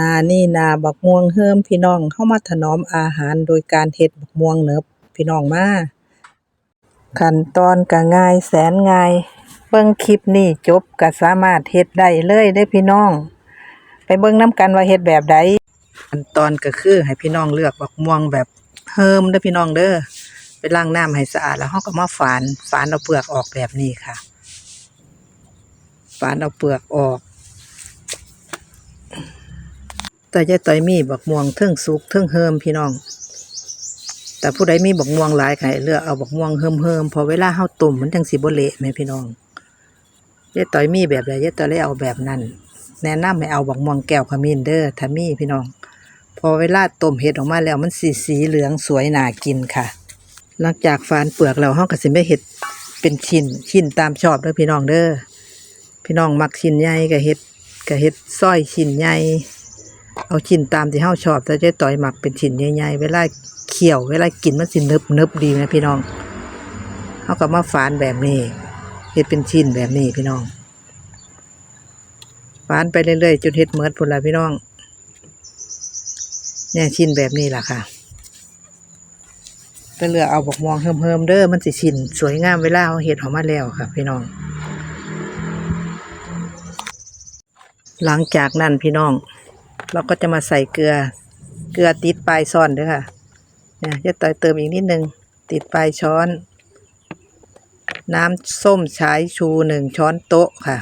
นานี่นาบักม่วงเฮิมพี่น้องเฮามาถนอมอาหารโดยการเฮ็ดบักม่วงเนิบพี่น้องมา ขั้นตอนก็ง่ายแสนง่าย เบิ่งคลิปนี้จบก็สามารถเฮ็ดได้เลยเด้อพี่น้อง ไปเบิ่งนํกันว่าเฮ็ดแบบใดขั้นตอนก็คือให้พี่น้องเลือกบักม่วงแบบเฮิมเด้อพี่น้องเด้อไปล้างน้ำให้สะอาดแล้วเฮาก็มาฝานฝานเอาเปลือกออกแบบนี้ค่ะ ฝานเอาเปลือกออก แต่ยายต้อยมีบักม่วงเทิงสุกเทิงเฮิมพี่น้อง แต่ผู้ใดมีบักม่วงหลายก็ให้เลือกเอาบักม่วงเฮิมเฮิมพอเวลาเฮาต้มมันจังสิบ่เละแม่พี่น้องยายต้อยมีแบบใดยายต้อยเลยเอาแบบนั้น แนะนำให้เอาบักม่วงแก้วขมิ้นเด้อถ้ามีพี่น้อง พอเวลาต้มเฮ็ดออกมาแล้วมันสีสีเหลืองสวยน่ากินค่ะ หลังจากฝานเปลือกแล้วเฮาก็สิไปเฮ็ดเป็นชิ้นชิ้นตามชอบเด้อพี่น้องเด้อพี่น้องมักชิ้นใหญ่ก็เฮ็ดก็เฮ็ดซอยชิ้นใหญ่ เอาชิ้นตามที่เฮาชอบแต่เจ๊ต่อยหมักเป็นชิ้นใหญ่ๆเวลาเคี่ยวเวลากินมันสินึบนึบดีนะพี่น้องเฮาก็มาฝานแบบนี้เฮ็ดเป็นชิ้นแบบนี้พี่น้องฝานไปเรื่อยๆจนเฮ็ดเหมือดพุ่นละพี่น้องเนี่ยชิ้นแบบนี้ล่ะค่ะก็เลือกเอาบอกม่วงเฮิมๆเด้อมันสิชิ้นสวยงามเวลาเฮาเฮ็ดออกมาแล้วค่ะ พี่น้องหลังจากนั้นพี่น้อง เราก็จะมาใส่เกลือ เกลือติดปลายช้อนเด้วยค่ะเนี่ยจะต่อยเติมอีกนิดนึง ติดปลายช้อน น้ำส้มสายชูหนึ่งช้อนโต๊ะค่ะ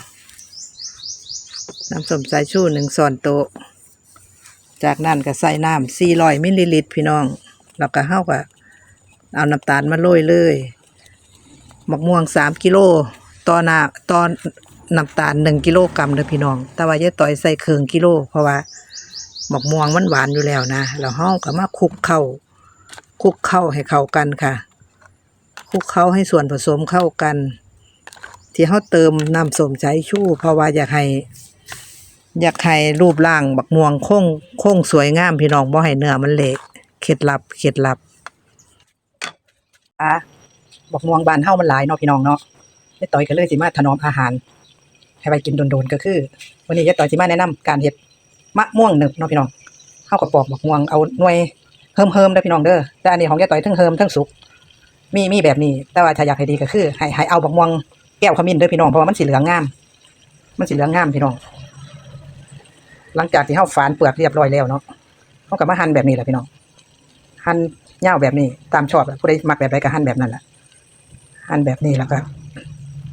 น้ำส้มสายชูหนึ่งช้อนโต๊ะ จากนั้นก็ใส่น้ำสี่ร้อยมิลลิลิตรพี่น้องแล้วก็เฮาก็เอาน้ำตาลมาโรยเลยหมกม่วงสามกิโลต่อหน้าตอน น้ำตาลหนึ่งกิโลกรัมเด้อพี่น้อง แต่ว่ายอะต่อยใส่เครื่องกิโล เพราะว่าหมกม่วงมันหวานอยู่แล้วนะแล้วห้องก็มาคลุกเข้าคลุกเข้าให้เข้ากันค่ะคลุกเข้าให้ส่วนผสมเข้ากัน ที่เขาเติมน้ำส้มสายชูเพราะว่าอยากให้ อยากให้รูปร่างบักม่วงโค้งโค้งสวยงามพี่น้องบ่ให้เนื้อมันเละเคล็ดลับเคล็ดลับอะบักม่วงบานเฮามันหลายเนาะพี่น้องเนาะยายต่อยก็เลยสิมาถนอมอาหาร ให้ไปกินโดนๆก็คือวันนี้ยายต่อยสิมาแนะนำการเฮ็ดมะม่วงหนึบเนาะพี่น้องเข้ากับปอกมะม่วงเอาหน่วยเฮิมเฮิมๆเด้พี่น้องเด้อแต่อันนี้ของยายต่อยทั้งเฮิมทั้งสุกมีมีแบบนี้ แต่ว่าถ้าอยากให้ดีก็คือให้ให้เอาบักม่วงแก้วขมิ้นเด้อพี่น้องเพราะว่ามันสีเหลืองงาม มันสีเหลืองงามพี่น้อง หลังจากที่เฮาฝานเปลือกเรียบร้อยแล้วเนาะเฮาก็มาหั่นแบบนี้แหละพี่น้องหั่นยาแบบนี้ตามชอบผู้ใดมักแบบใดก็หั่นแบบนั้นแหละหั่นแบบนี้แล้วก็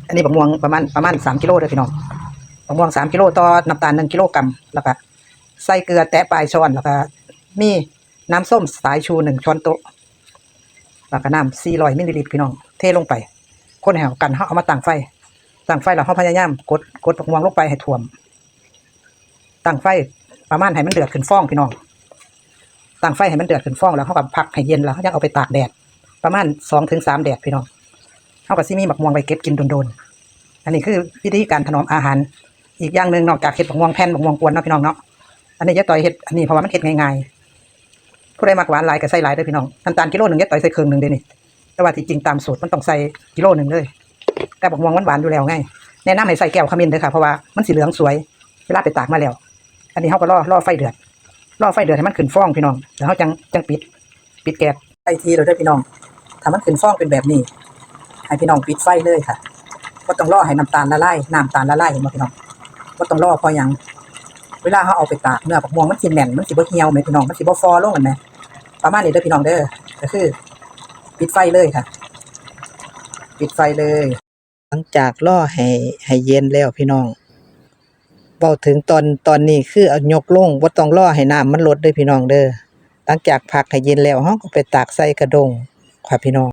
อันนี้บักม่วงประมาณประมาณสามกิโลเด้อพี่น้องมะม่วงสามกิโลต่อน้ำตาลหนึ่งกิโลกรัมแล้วก็ใส่เกลือแตะปลายช้อนแล้วก็มีน้ำส้มสายชูหนึ่งช้อนโต๊ะแล้วก็น้ำสี่ร้อยมิลลิลิตรพี่น้องเทลงไปคนให้เข้ากันเขาเอามาตั้งไฟตั้งไฟแล้วเขาพยายามกดกดมะม่วงลงไปให้ท่วมตั้งไฟประมาณให้มันเดือดขึ้นฟองพี่น้องตั้งไฟให้มันเดือดขึ้นฟองแล้วเขาก็พักให้เย็นแล้วเขาจะเอาไปตากแดดประมาณสองถึงสามแดดพี่น้อง เขาก็ซิมีมะม่วงไปเก็บกินโดนๆอันนี้คือวิธีการถนอมอาหาร อีกอย่างหนึ่งนอกจากเห็ดบักม่วงแผ่นบักม่วงกวนเนาะพี่น้องเนาะอันนี้ยายต่อยเห็ดอันนี้เพราะว่ามันเห็ดง่ายๆผู้ใดมักหวานหลายก็ใส่หลายเด้อพี่น้องน้ำตาลกิโลหนึ่งยายต่อยใส่เครึ่งหนึ่งเด้นี่แต่ว่าที่จริงตามสูตรมันต้องใส่กิโลหนึ่งเลยแต่บักม่วงหวานอยู่แล้วไงแนะนำให้ใส่แก้วขมิ้นเด้อค่ะเพราะว่ามันสีเหลืองสวยเวลาไปตากมาแล้ว อันนี้เขาก็รอรอไฟเดือดรอไฟเดือดให้มันขึ้นฟองพี่น้องแล้วเขาจังจังปิด ปิดแก๊สไฟทีเราได้พี่น้องถ้ามันขึ้นฟองเป็นแบบนี้ ให้พี่น้องปิดไฟเลยค่ะก็ต้องรอให้น้ำตาลละลายน้ำตาลละลายเห็นบ่พี่น้องก็ต้องรอพอหยังเวลาเขาเอาไปตากเนื้อผักม่วงมันสิแน่นมันสิบ่เหี่ยวแม่พี่น้องมันสิบ่ฟอลงกันแม่ประมาณนี้เด้อพี่น้องเด้อก็คือ ปิดไฟเลยค่ะ ปิดไฟเลย หลังจากรอให้ให้เย็นแล้วพี่น้องเว้าถึงตอนตอนนี้คือเอายกลงบ่ต้องรอให้น้ำมันลดเด้อพี่น้องเด้อหลังจากพักให้เย็นแล้วเฮาก็ไปตากใส่กระดงค่ะพี่น้อง